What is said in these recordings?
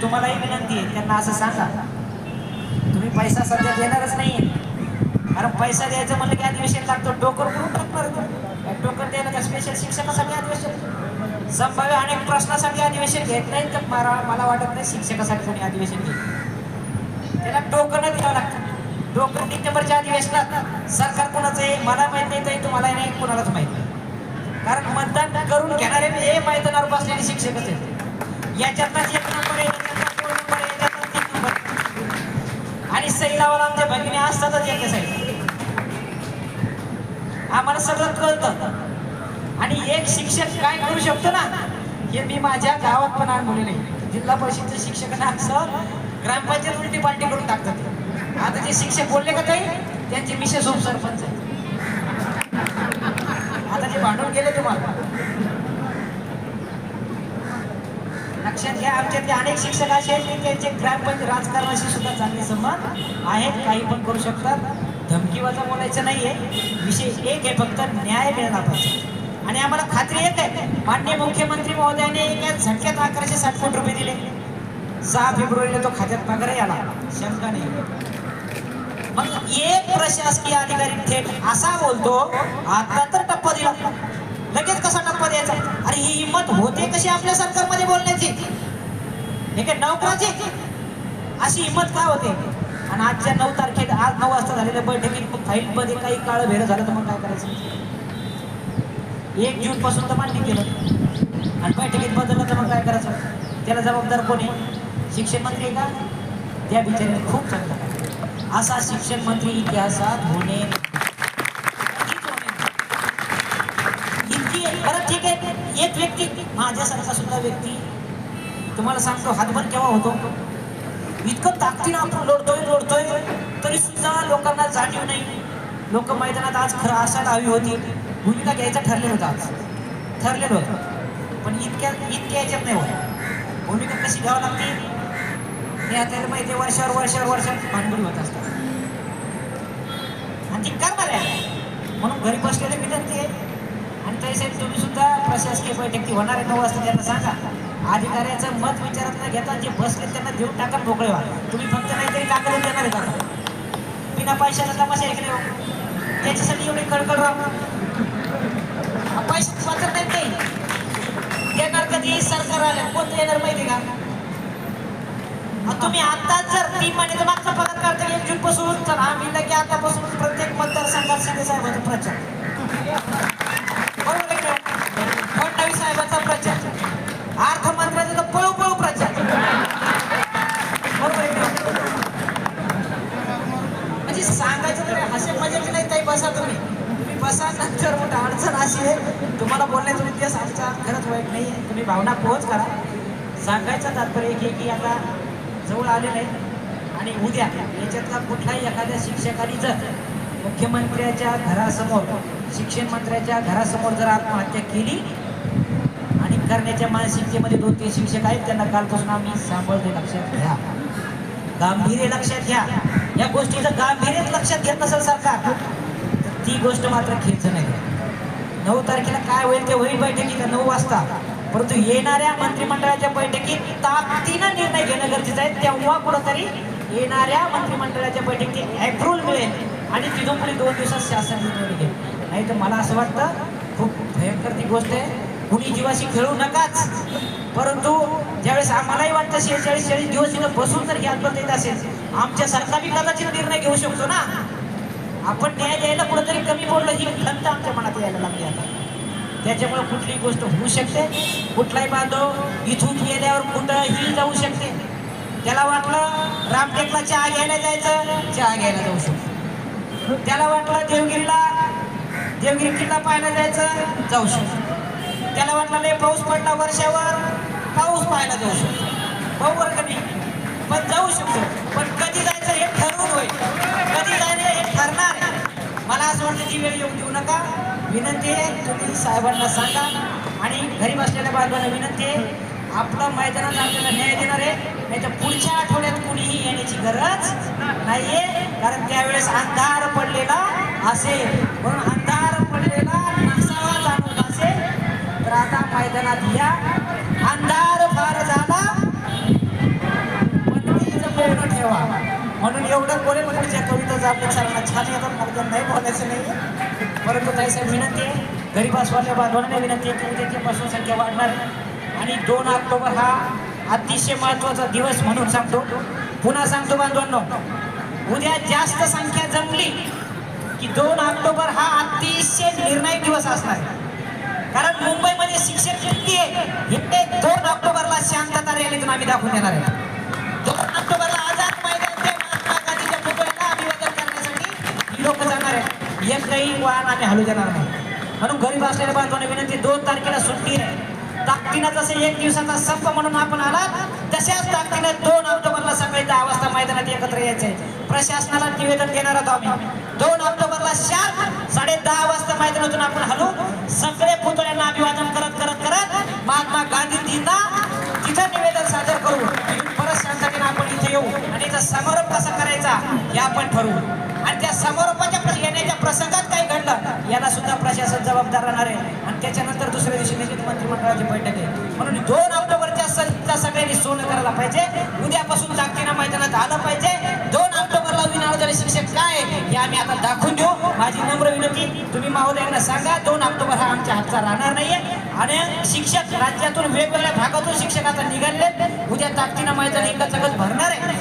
तर तुम्हालाही विनंती आहे त्यांना असं सांगा. तुम्ही पैसा सध्या देणारच नाही कारण पैसा द्यायचं म्हणलं की अधिवेशन लागतो. टोकर करून टाकणार आहे. टोकन द्यायला का स्पेशल शिक्षकासाठी अधिवेशन? संभाव्य अनेक प्रश्नासाठी अधिवेशन घेत नाही तर मला मला वाटत नाही शिक्षकासाठी कोणी अधिवेशन घेत त्याला टोकन द्यावं लागतं. टोकन नंबरच्या अधिवेशनात सरकार कोणाचं आहे मला माहीत नाही तर तुम्हाला नाही कोणालाच माहीत नाही. कारण मतदान करून घेणारे हे मैदानावर बसलेले शिक्षकच आहेत. याच्यातच एक नंबर आहे. आहे. आणि सैलावर आमच्या भगिनी असतातच एका साईड आम्हाला सगळं कळतं. आणि एक शिक्षक काय करू शकतो ना हे मी माझ्या गावात पण अनुभवलेलं आहे. जिल्हा परिषदचे शिक्षकांना असं ग्रामपंचायत उलटी पार्टी करून टाकतात. आता जे शिक्षक बोलले का काही त्यांचे मिसेस उपसरपंच आहे आता जे भांडून गेले तुम्हाला. लक्षात घ्या आमच्यातले अनेक शिक्षक असे आहेत की त्यांचे ग्रामपंच राजकारणाशी सुद्धा चांगले संबंध आहेत काही पण करू शकतात. धमकीवाजा बोलायचं नाहीये. विषय एक आहे फक्त न्याय मिळाला पाहिजे आणि आम्हाला खात्री येत आहे माननीय मुख्यमंत्री महोदयाने एका झटक्यात अकराशे साठ कोटी रुपये दिले. सहा फेब्रुवारीला तो खात्यात पगारही आला. शंका नाही. मग एक प्रशासकीय अधिकारी थेट असा बोलतो आता तर टप्पा दिला. लगेच कसा टप्पा द्यायचा अरे ही हिंमत होते कशी आपल्या सरकारमध्ये बोलण्याची? हे काय नोकराची? अशी हिंमत का होते? आणि आजच्या नऊ तारखेत आज नऊ वाजता झालेल्या बैठकीत फाईल मध्ये काही काळ भेर झालं तर मग काय करायचं? एक जून पासून तर मान्य केलं. आणि बैठकीत बदललं तर मग काय करायचं? त्याला जबाबदार कोण आहे? शिक्षण मंत्री आहे का? त्या बिचाऱ्याने खूप चांगलं असा शिक्षण मंत्री इतिहासात होणे नक्कीच होणे. इतकी बरं ठीक आहे एक व्यक्ती माझ्यासारखा सुद्धा व्यक्ती तुम्हाला सांगतो हातभर केव्हा होतो? इतकं ताकदीनं आपण लढतोय लढतोय तरी सुद्धा लोकांना जाणीव नाही. लोक मैदानात आज खरं असायला हवी होती. भूमिका घ्यायचं ठरलेलं होतं आज. ठरलेलं होतं. पण इतक्या इतक्या याच्यात नाही होत. भूमिका कशी घ्यावी लागते? हे आपल्याला माहिती वर्षावर वर्षावर वर्षावर भांडवली होत असतात. आणि ती करणार आहे. म्हणून घरी बसलेले विनंती आहे आणि तसेच तुम्ही सुद्धा प्रशासकीय बैठक ती होणार आहे नऊ वाजता त्यांना सांगा. अधिकाऱ्याचं मत विचारात न घेता जे बसले त्यांना देऊन टाका मोकळे व्हा. तुम्ही फक्त नाहीतरी कागद देणार आहे का? बिना पैशाचा तपास ऐकले हो? त्याच्यासाठी एवढी कळकळ राहणार पैसे वाचत नाही ते. देणार कधी? सरकार आलं. कोणतं येणार माहिती का? तुम्ही आताच जर तीन महिन्याचा मागचा पगार करता एक जून पासून तर आम्ही लगे आतापासून प्रत्येक मतदारसंघात शिंदे साहेबांचा प्रचार. असा नंतर मोठा अडचण अशी आहे. तुम्हाला बोलण्याचा इतिहास आमचा खरंच वाईट नाही आहे. तुम्ही भावना पोहोच करा. सांगायचं तात्पर्य एक की आता जवळ आलेलं आहे. आणि उद्या याच्यातला कुठल्याही एखाद्या शिक्षकाने जर मुख्यमंत्र्याच्या घरासमोर शिक्षण मंत्र्याच्या घरासमोर जर आत्महत्या केली आणि करण्याच्या मानसिकतेमध्ये दोन तीन शिक्षक आहेत त्यांना कालपासून आम्ही सांभाळते लक्षात घ्या. गांभीर्य लक्षात घ्या. या गोष्टीचं गांभीर्य लक्षात घेत नसेल सरकार. ती गोष्ट मात्र खेळचं नाही. नऊ तारखेला काय होईल ते होईल बैठकीत नऊ वाजता. परंतु येणाऱ्या मंत्रिमंडळाच्या बैठकीत ताकदीनं निर्णय घेणं गरजेचं आहे. तेव्हा कुठंतरी येणाऱ्या मंत्रिमंडळाच्या बैठकीत अप्रुव्हल मिळेल आणि तिथून पुढे दोन दिवसात शासन निर्णय घेईल. नाही तर मला असं वाटतं खूप भयंकर ती गोष्ट आहे. कुणी जीवाशी खेळू नकाच. परंतु ज्यावेळेस आम्हालाही वाटतं शेहेचाळीस चाळीस दिवस इथं बसून जर घ्यायला येत असेल आमच्या बी कदाचित निर्णय घेऊ शकतो ना. आपण न्याय द्यायला कुठंतरी कमी पडलं ही खंत आमच्या मनात यायला लागली आता. त्याच्यामुळे कुठलीही गोष्ट होऊ शकते. कुठलाही बांधव इथून गेल्यावर कुठंही जाऊ शकते. त्याला वाटलं रामटेकला चहा घ्यायला जायचं चहा घ्यायला जाऊ शकतो. त्याला वाटलं देवगिरीला देवगिरी किल्ला पाहायला जायचं जाऊ शकतो. त्याला वाटलं नाही पाऊस पडला वर्षावर पाऊस पाहायला जाऊ शकतो. बरोबर का पण जाऊ शकतो. पण कधी जायचं हे ठरवून होईल. वेळ येऊ देऊ नका. विनंती आहे तुम्ही साहेबांना सांगा. आणि घरी बसलेल्या बायकांना विनंती आहे आपलं मैदानात आपल्याला न्याय देणार आहे. नाही तर पुढच्या आठवड्यात कुणीही येण्याची गरज नाहीये. कारण त्यावेळेस अंधार पडलेला असेल म्हणून अंधार पडलेला नसावा जाणून असेल तर आता मैदानात या. अंधार फार झाला जामले सरांना छान येतात. मला नाही बोलायचं नाही परंतु ताईसाहेब विनंती आहे. गरीबास्वाल्या बांधवांना विनंती आहे की त्याची संख्या वाढणार आणि दोन ऑक्टोबर हा अतिशय महत्त्वाचा दिवस म्हणून सांगतो. पुन्हा सांगतो बांधवांनो उद्या जास्त संख्या जमली की दोन ऑक्टोबर हा अतिशय निर्णायक दिवस असणार कारण मुंबईमध्ये शिक्षक किती आहे हे दोन ऑक्टोबरला शांतता रॅलीतून आम्ही दाखवून देणार आहे. एक काही वाहन आम्ही हलू देणार नाही. म्हणून गरीब असलेल्या बांधवांना विनंती दोन तारखेला सुट्टी आहे. ताकदीनं जसं एक दिवसाचा संप म्हणून आपण आलात तशाच ताकदीनं दोन ऑक्टोबरला सकाळी दहा वाजता मैदानात एकत्र यायचंय. प्रशासनाला निवेदन देणार आहोत आम्ही. दोन ऑक्टोबरला शार्प साडे दहा वाजता मैदानातून आपण हलू. सगळे पुतळ्यांना अभिवादन करत करत कसा करायचा हे आपण ठरवू. आणि त्या समारोपाच्या येण्याच्या प्रसंगात काही घडलं याला सुद्धा प्रशासन जबाबदार राहणार आहे. आणि त्याच्यानंतर दुसऱ्या दिवशी निश्चित मंत्रिमंडळाची बैठक आहे. म्हणून दोन ऑक्टोबरच्या सणचा सगळ्यांनी सोनं करायला पाहिजे. उद्यापासून जागतीना मैदानात आलं पाहिजे. दोन ऑक्टोबरला विनावलेले शिक्षक काय आहे हे आम्ही आता दाखवून देऊ. माझी नम्र विनंती तुम्ही महोदयांना सांगा दोन ऑक्टोबर हा आमच्या हातचा राहणार नाहीये. आणि शिक्षक राज्यातून वेगवेगळ्या भागातून शिक्षक आता निघाले उद्या ताकदीनं मैदान एकच भरणार आहे.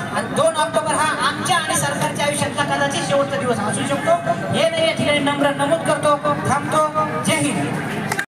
शेवटचा दिवस असू शकतो. हे नाही या ठिकाणी नम्र नमूद करतो. थांबतो.